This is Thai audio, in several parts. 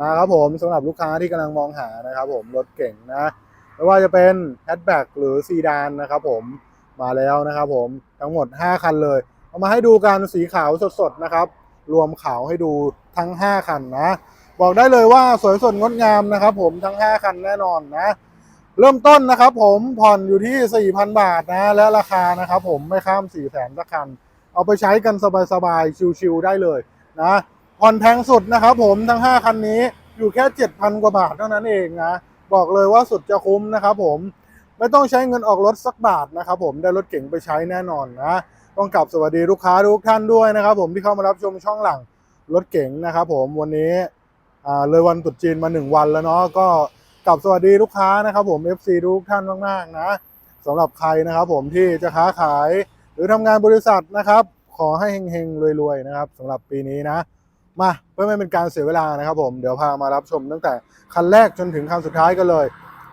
มาครับผมสำหรับลูกค้าที่กำลังมองหานะครับผมรถเก่งนะ ไม่ว่าจะเป็นแฮชแบ็กหรือซีดานนะครับผมมาแล้วนะครับผมทั้งหมด 5 คันเลย เอามาให้ดูกันสีขาวสดๆนะครับ รวมขาวให้ดูทั้ง 5 คันนะ บอกได้เลยว่าสวยสดงดงามนะครับผมทั้ง 5 คันแน่นอนนะ เริ่มต้นนะครับผมผ่อนอยู่ที่ 4,000 บาทนะ และราคานะครับผมไม่ข้าม 4 0 0 0 0 0สักคัน เอาไปใช้กันสบายๆชิวๆได้เลยนะ ผ่อนแพงสุดนะครับผมทั้ง 5 คันนี้อยู่แค่ 7,000 กว่าบาทเท่านั้นเองนะบอกเลยว่าสุดจะคุ้มนะครับผมไม่ต้องใช้เงินออกรถสักบาทนะครับผมได้รถเก๋งไปใช้แน่นอนนะต้องกลับสวัสดีลูกค้าทุกท่านด้วยนะครับผมที่เข้ามารับชมช่องหลังรถเก๋งนะครับผมวันนี้เลยวันตรุษจีนมา 1 วันแล้วเนาะก็กลับสวัสดีลูกค้านะครับผม FC ทุกท่านมากๆนะสำหรับใครนะครับผมที่จะค้าขายหรือทำงานบริษัทนะครับ ขอให้เฮงๆรวยๆนะครับสำหรับปีนี้นะ มาเพื่อไม่เป็นการเสียเวลานะครับผมเดี๋ยวพามารับชมตั้งแต่คันแรกจนถึงคันสุดท้ายกันเลย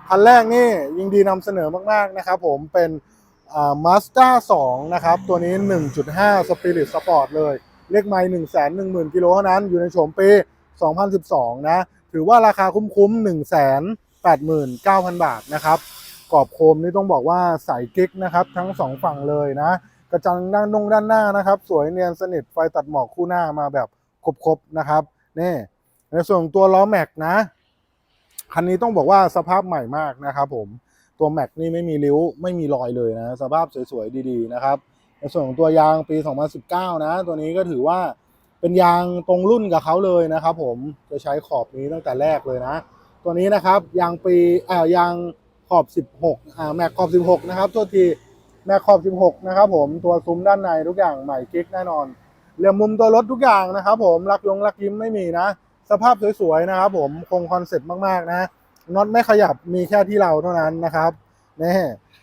คันแรกนี่ยิงดีนำเสนอมากๆนะครับผมเป็นมาสด้า2นะครับ ตัวนี้ 1.5 Spirit Sport เลย เลขไมล์1 1 0 0 0 0กิโลเท่านั้นอยู่ในโฉมปี 2012 นะ ถือว่าราคาคุ้มๆ1 8 9 0 0 0 บาทนะครับกรอบโคมนี่ต้องบอกว่าใสกิ๊กนะครับ ทั้งสองฝั่งเลยนะ กระจังด้านนงด้านหน้านะครับ สวยเนียนสนิทไฟตัดหมอกคู่หน้ามาแบบ ครบๆนะครับนี่ในส่วนของตัวล้อแม็กนะ คันนี้ต้องบอกว่าสภาพใหม่มากนะครับผมตัวแม็กนี่ไม่มีริ้วไม่มีรอยเลยนะ สภาพสวยๆดีๆนะครับ ในส่วนของตัวยางปี 2019 นะ ตัวนี้ก็ถือว่าเป็นยางตรงรุ่นกับเขาเลยนะครับผมจะใช้ขอบนี้ตั้งแต่แรกเลยนะ ตัวนี้นะครับยางปีอ่ายางขอบ 16อ่าแม็กขอบ 16 นะครับตัวทีแม็กขอบ 16 นะครับผมตัวซุ้มด้านในทุกอย่างใหม่กิ๊กแน่นอน เหลี่ยมมุมตัวรถทุกอย่างนะครับ ผมรักยงรักยิ้มไม่มีนะ สภาพสวยๆนะครับ ผมคงคอนเซ็ปต์มากๆนะน็อตไม่ขยับมีแค่ที่เราเท่านั้นนะครับนี่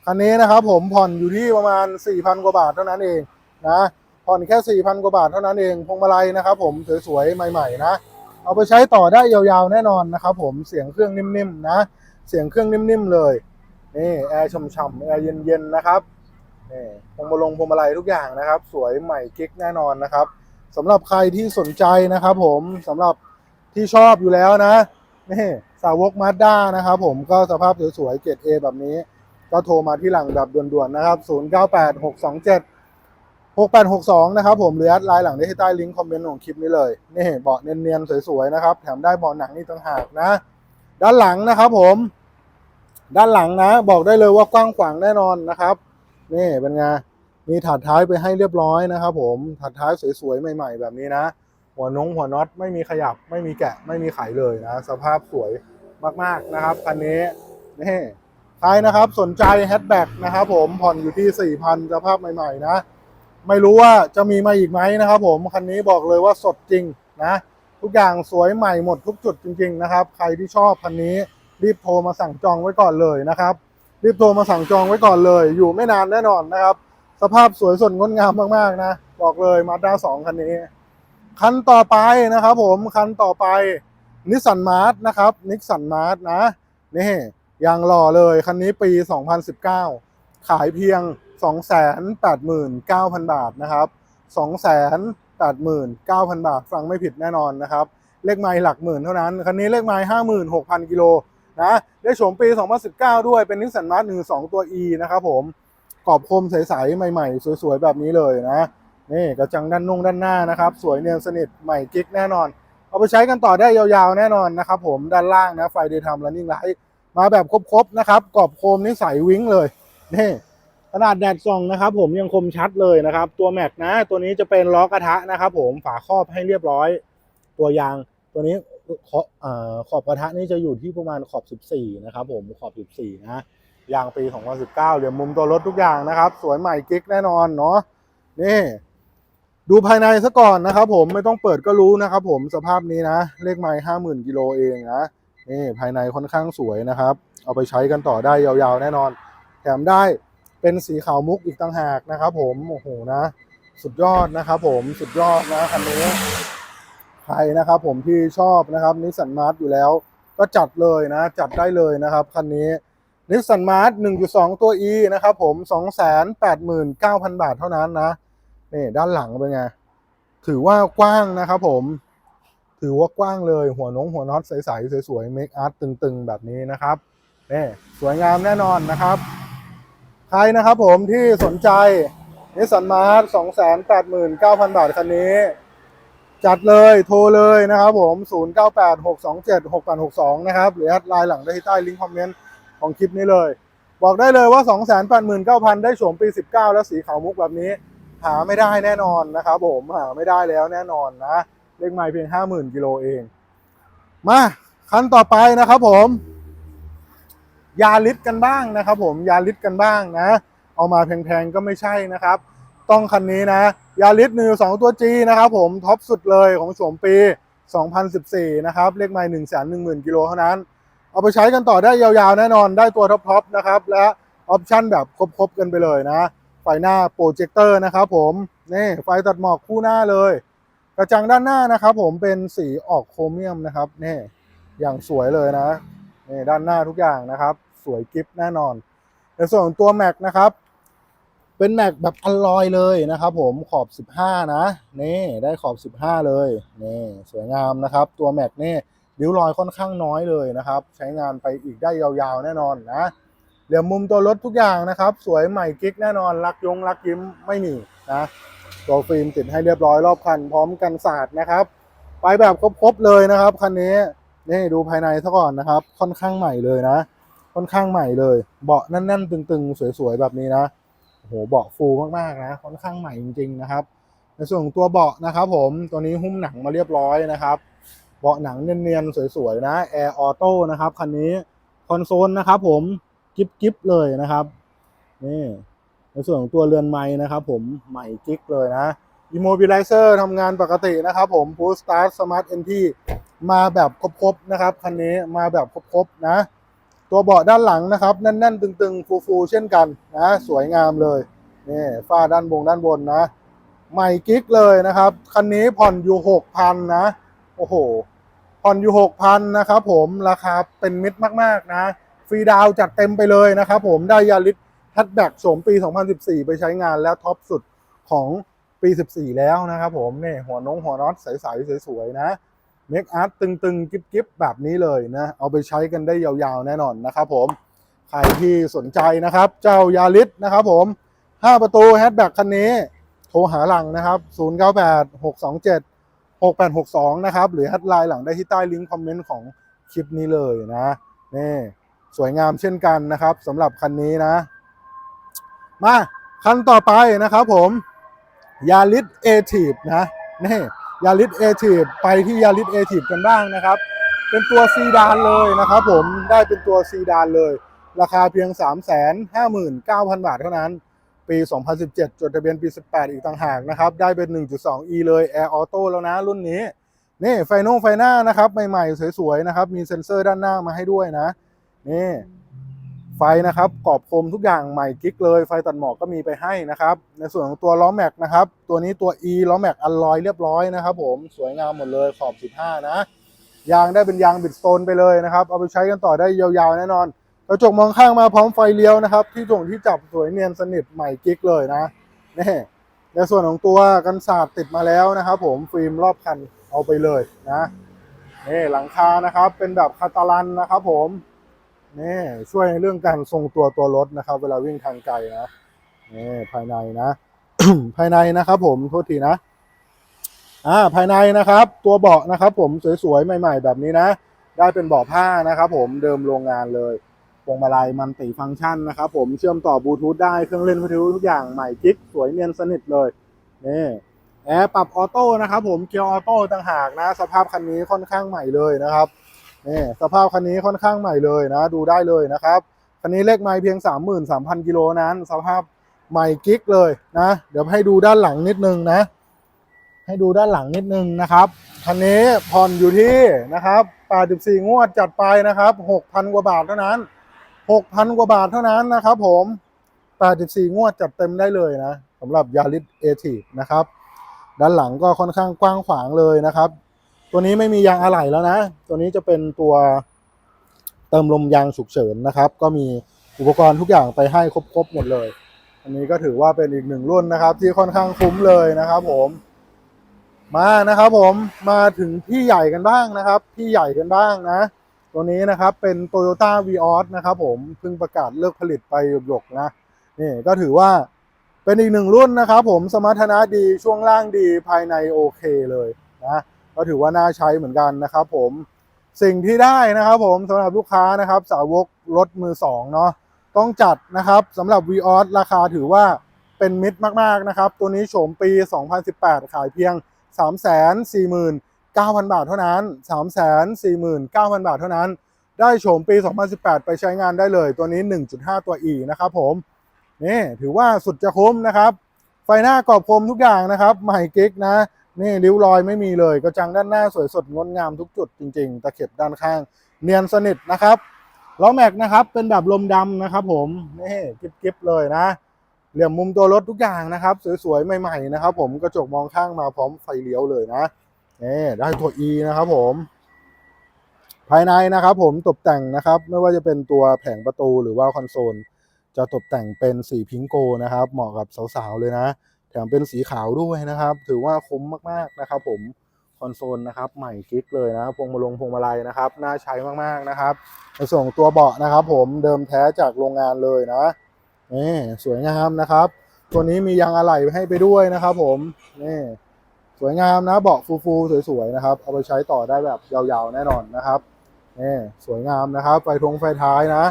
คันนี้นะครับผมผ่อนอยู่ที่ประมาณ 4,000 กว่าบาทเท่านั้นเองนะผ่อนแค่ 4,000 กว่าบาทเท่านั้นเองพวงมาลัยนะครับ ผมสวยๆใหม่ ๆ นะ เอาไปใช้ต่อได้ยาวๆแน่นอนนะครับ ผมเสียงเครื่องนิ่มๆนะ เสียงเครื่องนิ่มๆเลยนี่แอร์ช่ำๆแอร์เย็นๆนะครับ นี่พวงมาลงพวงมาลัยทุกอย่างนะครับ สวยใหม่กิ๊กแน่นอนนะครับสำหรับใครที่สนใจนะครับ ผมสำหรับที่ชอบอยู่แล้วนะนี่สาวกมาด้านะครับ ผมก็สภาพสวยๆเกรด A แบบนี้ ก็โทรมาที่หลังแบบด่วนๆนะครับ 098627 6862 นะครับผมหรือแอดไลน์หลังได้ที่ใต้ลิงก์คอมเมนต์ของคลิปนี้เลยนี่เบาะเนียนๆสวยๆนะครับ แถมได้เบาะหนังนี่ต่างหากนะ ด้านหลังนะครับผม ด้านหลังนะ บอกได้เลยว่ากว้างขวางแน่นอนนะครับ นี่เป็นไงมีถาดท้ายไปให้เรียบร้อยนะครับผมถาดท้ายสวยๆใหม่ ๆ แบบนี้นะ หัวนงหัวน็อตไม่มีขยับ ไม่มีแกะไม่มีไขเลยนะ สภาพสวยมากๆนะครับคันนี้นี่ใครนะครับสนใจแฮชแบ็กนะครับผมผ่อนอยู่ที่ 4,000สภาพใหม่ ๆ นะ ไม่รู้ว่าจะมีมาอีกไหมนะครับผมคันนี้บอกเลยว่าสดจริงนะทุกอย่างสวยใหม่หมดทุกจุดจริง ๆ นะครับ ใครที่ชอบคันนี้รีบโทรมาสั่งจองไว้ก่อนเลยนะครับ รีบโทรมาสั่งจองไว้ก่อนเลย อยู่ไม่นานแน่นอนนะครับ สภาพสวยสดงดงามมากๆนะ บอกเลยมาด้าสองคันนี้ คันต่อไปนะครับผมคันต่อไปนิสสันมาร์ทนะครับนิสสันมาร์ทนะนี่ยังหล่อเลยคันนี้ปี 2019 ขายเพียง 289,000 บาทนะครับ 289,000 บาท ฟังไม่ผิดแน่นอนนะครับ เลขไมล์หลักหมื่นเท่านั้น คันนี้เลขไมล์56,000 กิโล นะได้โฉมปี 2019 ด้วยเป็นนิสสันมาร์ท12 ตัว E นะครับผมกรอบคมใสๆ ใหม่ๆ สวยๆ แบบนี้เลยนะ นี่กระจังด้านนุ่งด้านหน้านะครับ สวยเนียนสนิทใหม่กิ๊กแน่นอน เอาไปใช้กันต่อได้ยาวๆ แน่นอนนะครับผมด้านล่างนะไฟเดย์ทำและนิ่งไลท์มาแบบครบๆนะครับกรอบโคมนี่ใสวิ้งเลยนี่ขนาดแดดส่องนะครับผมยังคมชัดเลยนะครับ ตัวแม็กนะ ตัวนี้จะเป็นล้อกระทะนะครับผมฝาครอบให้เรียบร้อย ตัวยางตัวนี้ ขอบขอบกระทะนี่จะอยู่ที่ประมาณขอบ 14 นะครับผมขอบ 14 นะยางปี 2019 เหลี่ยมมุมตัวรถทุกอย่างนะครับ สวยใหม่กิ๊กแน่นอนเนาะนี่ ดูภายในซะก่อนนะครับผมไม่ต้องเปิดก็รู้นะครับผมสภาพนี้นะ เลขไม้ห้าหมื่นกิโลเองนะนี่ภายในค่อนข้างสวยนะครับ เอาไปใช้กันต่อได้ยาวๆ แน่นอน แถมได้เป็นสีขาวมุกอีกต่างหากนะครับผมโอ้โหนะ สุดยอดนะครับผมสุดยอดนะคันนี้ รนะครับผมที่ชอบนะครับนิสสันมาร์ทอยู่แล้ว ก็จัดเลยนะ จัดได้เลยนะครับคันนี้นิสสันมาร์ท1.2 ตัว E นะครับผม 289,000 บาทเท่านั้นนะนี่ด้านหลังเป็นไง ถือว่ากว้างนะครับผม ถือว่ากว้างเลยหัวน้องหัวน็อตใสๆสวยๆเมคอาร์ตตึงๆ แบบนี้นะครับนี่สวยงามแน่นอนนะครับ ใครนะครับผมที่สนใจนิสสันมาร์ทสองแสนแปดหมื่นเก้าพันบาทคันนี้ จัดเลยโทรเลยนะครับผม 0 9 8 6 2 7 6 8 6 2 นะครับ หรือแอดไลน์หลังได้ที่ใต้ลิงก์คอมเมนต์ของคลิปนี้เลย บอกได้เลยว่า 289,000 ได้โฉมปี 19 แล้วสีขาวมุกแบบนี้ หาไม่ได้แน่นอนนะครับผมหาไม่ได้แล้วแน่นอนนะเลขไมล์เพียง 50,000 กิโลเอง มา คันต่อไปนะครับผม ยาลิสกันบ้างนะครับผมยาลิสกันบ้างนะ เอามาแพงๆก็ไม่ใช่นะครับ ต้องคันนี้นะ ยาลิส1 2ตัว G นะครับผมท็อปสุดเลยของโฉมปี 2014 นะครับ เลขไมล์1 1 0 0 0 0กิโลเท่านั้น เอาไปใช้กันต่อได้ยาวๆแน่นอนได้ตัวท็อปๆนะครับ และออปชั่นแบบครบๆกันไปเลยนะไฟหน้าโปรเจคเตอร์นะครับผมนี่ไฟตัดหมอกคู่หน้าเลย กระจังด้านหน้านะครับผมเป็นสีออกโครเมียมนะครับนี่อย่างสวยเลยนะนี่ด้านหน้าทุกอย่างนะครับ สวยกิฟต์แน่นอนในส่วนของตัวแม็กนะครับ เป็นแม็กแบบอลลอยเลยนะครับผมขอบ 15 นะนี่ได้ขอบ 15 เลยนี่สวยงามนะครับ ตัวแม็กนี่ริ้วรอยค่อนข้างน้อยเลยนะครับ ใช้งานไปอีกได้ยาวๆ แน่นอนนะเหลี่ยมมุมตัวรถทุกอย่างนะครับ สวยใหม่กิ๊กแน่นอนรักยงรักยิ้มไม่มีนะตัวฟิล์มติดให้เรียบร้อยรอบคันพร้อมกันสาดนะครับ ไปแบบครบๆเลยนะครับคันนี้นี่ดูภายในซะก่อนนะครับ ค่อนข้างใหม่เลยนะ ค่อนข้างใหม่เลย เบาะแน่นๆตึงๆ สวยๆแบบนี้นะ โอ้โหเบาะฟูมากๆนะค่อนข้างใหม่จริง ๆ นะครับ ในส่วนของตัวเบาะนะครับ ผมตัวนี้หุ้มหนังมาเรียบร้อยนะครับ เบาะหนังเนียนๆสวยๆนะแอร์ออโต้นะครับคันนี้คอนโซลนะครับ ผมกิ๊บๆเลยนะครับนี่ในส่วนของตัวเรือนไม้นะครับ ผมใหม่กิ๊กเลยนะ Immobilizer ทำงานปกตินะครับ ผม Push Start Smart Entry มาแบบครบๆนะครับคันนี้มาแบบครบๆนะ ตัวเบาะด้านหลังนะครับแน่นๆ ตึงๆ ฟูๆ เช่นกันนะสวยงามเลยนี่ฝ้าด้านบนด้านบนนะใหม่กิ๊กเลยนะครับคันนี้ผ่อนอยู่หกพันนะโอ้โหผ่อนอยู่หกพันนะครับผมราคาเป็นมิตรมากๆนะฟรีดาวจัดเต็มไปเลยนะครับผมได้ยาริสแฮทแบ็กโฉมปี 2014 ไปใช้งานแล้วท็อปสุดของปี 14 แล้วนะครับผมนี่หัวน้องหัวน็อตใสๆสวยๆนะ เมคอาร์ตตึงๆกิ๊บๆแบบนี้เลยนะ เอาไปใช้กันได้ยาวๆแน่นอนนะครับผม ใครที่สนใจนะครับ เจ้ายาริสนะครับผม 5 ประตูแฮชแบ็กคันนี้ โทรหาหลังนะครับ 098 627 6862 นะครับ หรือแฮดไลน์หลังได้ที่ใต้ลิงก์คอมเมนต์ของคลิปนี้เลยนะนี่สวยงามเช่นกันนะครับสำหรับคันนี้นะ มาคันต่อไปนะครับผมยาริสเอทีฟนะนี่ ยาริสเอทีฟไปที่ยาริสเอทีฟกันบ้างนะครับ เป็นตัวซีดานเลยนะครับผมได้เป็นตัวซีดานเลย ราคาเพียง 3 5 9 0 0 0 บาทเท่านั้น ปี 2017 จดทะเบียนปี 18 อีกต่างหากนะครับ ได้เป็น 1.2e เลย Air Auto แล้วนะรุ่นนี้ นี่ไฟนงไฟหน้านะครับ ใหม่ๆ สวยๆ นะครับ มีเซ็นเซอร์ด้านหน้ามาให้ด้วยนะ นี่ ไฟนะครับกรอบคมทุกอย่างใหม่กิ๊กเลย ไฟตัดหมอกก็มีไปให้นะครับ ในส่วนของตัวล้อแม็กนะครับ ตัวนี้ตัว E ล้อแม็กอัลลอยเรียบร้อยนะครับ ผมสวยงามหมดเลยขอบ 15 นะ ยางได้เป็นยางบิดโตนไปเลยนะครับ เอาไปใช้กันต่อได้ยาวๆแน่นอนกระจกมองข้างมาพร้อมไฟเลี้ยวนะครับ ที่จงที่จับสวยเนียนสนิทใหม่กิ๊กเลยนะนี่ในส่วนของตัวกันศาสตร์ติดมาแล้วนะครับ ผมฟิล์มรอบคันเอาไปเลยนะนี่หลังคานะครับเป็นแบบคาตาลันนะครับ ผม นี่ช่วยในเรื่องการทรงตัวตัวรถนะครับ เวลาวิ่งทางไกลนะนี่ภายในนะ ภายในนะครับ ผมโทษทีนะ อ่า ภายในนะครับ ตัวเบาะนะครับ ผมสวยๆใหม่ ๆ แบบนี้นะ ได้เป็นเบาะผ้านะครับ ผมเดิมโรงงานเลยพวงมาลัยมันติฟังก์ชันนะครับ ผมเชื่อมต่อบลูทูธได้เครื่องเล่นวิทยุทุกอย่างใหม่กิ๊กสวยเนียนสนิทเลยนี่แอร์ปรับออโต้นะครับ ผมเกียร์ออโต้ต่างหากนะ สภาพคันนี้ค่อนข้างใหม่เลยนะครับ นี่สภาพคันนี้ค่อนข้างใหม่เลยนะ ดูได้เลยนะครับคันนี้เลขไม้เพียง 33,000กิโลนั้น สภาพใหม่กิ๊กเลยนะ เดี๋ยวให้ดูด้านหลังนิดนึงนะ ให้ดูด้านหลังนิดนึงนะครับคันนี้ผ่อนอยู่ที่นะครับ84งวดจัดไปนะครับ6,000กว่าบาทเท่านั้น6,000กว่าบาทเท่านั้นนะครับ ผม84งวดจัดเต็มได้เลยนะสำหรับยาริสเอทีนะครับ ด้านหลังก็ค่อนข้างกว้างขวางเลยนะครับ ตัวนี้ไม่มียางอะไหล่แล้วนะ ตัวนี้จะเป็นตัวเติมลมยางฉุกเฉินนะครับ ก็มีอุปกรณ์ทุกอย่างไปให้ครบๆหมดเลย อันนี้ก็ถือว่าเป็นอีกหนึ่งรุ่นนะครับ ที่ค่อนข้างคุ้มเลยนะครับผม มานะครับผมมาถึงพี่ใหญ่กันบ้างนะครับ พี่ใหญ่กันบ้างนะ ตัวนี้นะครับเป็น Toyota v ีออสนะครับผมเพิ่งประกาศเลิกผลิตไปหยกๆนะนี่ก็ถือว่าเป็นอีกหนึ่งรุ่นนะครับผมสมรรถนะดีช่วงล่างดีภายในโอเคเลยนะ ก็ถือว่าน่าใช้เหมือนกันนะครับ ผมสิ่งที่ได้นะครับ ผมสำหรับลูกค้านะครับ สาวกรถมือสองเนาะต้องจัดนะครับสำหรับ v ีออสราคาถือว่าเป็นมิตรมากๆนะครับ ตัวนี้โฉมปี 2018 ขายเพียง 349,000 บาทเท่านั้น 349,000 บาทเท่านั้น ได้โฉมปี 2018 ไปใช้งานได้เลย ตัวนี้ 1.5 ตัว E นะครับผมนี่ถือว่าสุดจะคุ้มนะครับ ไฟหน้ากรอบคมทุกอย่างนะครับใหม่กิ๊กนะ นี่ริ้วรอยไม่มีเลย กระจังด้านหน้าสวยสดงดงามทุกจุดจริง ๆ ตะเข็บด้านข้าง เนียนสนิทนะครับล้อแม็กนะครับเป็นแบบลมดำนะครับ ผมนี่กิ๊บๆเลยนะเหลี่ยมมุมตัวรถทุกอย่างนะครับ สวยๆใหม่ๆนะครับ ผมกระจกมองข้างมาพร้อมไฟเลี้ยวเลยนะนี่ได้ตัว E นะครับ ผม ภายในนะครับ ผมตกแต่งนะครับ ไม่ว่าจะเป็นตัวแผงประตูหรือว่าคอนโซลจะตกแต่งเป็นสีพิงโกนะครับ เหมาะกับสาวๆเลยนะ แถมเป็นสีขาวด้วยนะครับ ถือว่าคุ้มมากๆนะครับผมคอนโซลนะครับใหม่กิ๊กเลยนะพวงมาลงพวงมาลัยนะครับน่าใช้มากๆนะครับในส่วนของตัวเบาะนะครับ ผมเดิมแท้จากโรงงานเลยนะนี่สวยงามนะครับ ตัวนี้มียางอะไหล่ให้ไปด้วยนะครับ ผมนี่สวยงามนะเบาะฟูๆสวยๆนะครับ เอาไปใช้ต่อได้แบบยาวๆแน่นอนนะครับนี่สวยงามนะครับไฟทงไฟท้ายนะ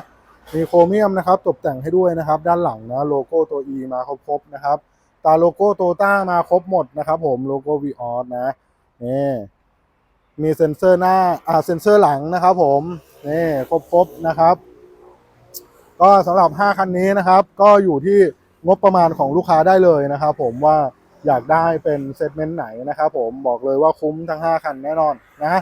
มีโครเมียมนะครับ ตกแต่งให้ด้วยนะครับ ด้านหลังนะโลโก้ตัว E มาครบๆนะครับ ตาโลโก้โตต้ามาครบหมดนะครับ ผมโลโก้วีออสนะนี่มีเซ็นเซอร์หน้าอ่าเซ็นเซอร์หลังนะครับ ผมนี่ครบๆนะครับ ก็สำหรับ 5 คันนี้นะครับ ก็อยู่ที่งบประมาณของลูกค้าได้เลยนะครับ ผมว่าอยากได้เป็นเซกเมนต์ไหนนะครับผมบอกเลยว่าคุ้มทั้ง 5 คันแน่นอนนะ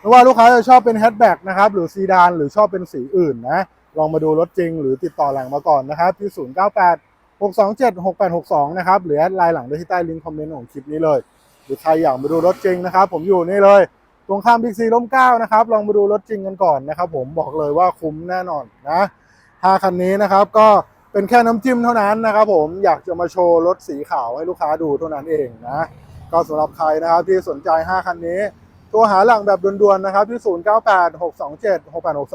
ไม่ว่าลูกค้าจะชอบเป็นแฮชแบ็กนะครับ หรือซีดานหรือชอบเป็นสีอื่นนะ ลองมาดูรถจริงหรือติดต่อหลังมาก่อนนะครับที่ 098 627 6862 นะครับหรือไลน์หลังได้ที่ใต้ลิงก์คอมเมนต์ของคลิปนี้เลย หรือใครอยากมาดูรถจริงนะครับ ผมอยู่นี่เลยตรงข้ามบิ๊กซีร่มเก้านะครับ ลองมาดูรถจริงกันก่อนนะครับ ผมบอกเลยว่าคุ้มแน่นอนนะห้าคันนี้นะครับก็เป็นแค่น้ำจิ้มเท่านั้นนะครับผมอยากจะมาโชว์รถสีขาวให้ลูกค้าดูเท่านั้นเองนะก็สำหรับใครนะครับที่สนใจ 5 คันนี้โทรหาหลังแบบด่วนๆนะครับที่ 098 627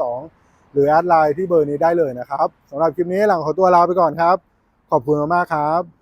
6862 หรือแอดไลน์ที่เบอร์นี้ได้เลยนะครับสำหรับคลิปนี้หลังขอตัวลาไปก่อนครับ ขอบคุณมากครับ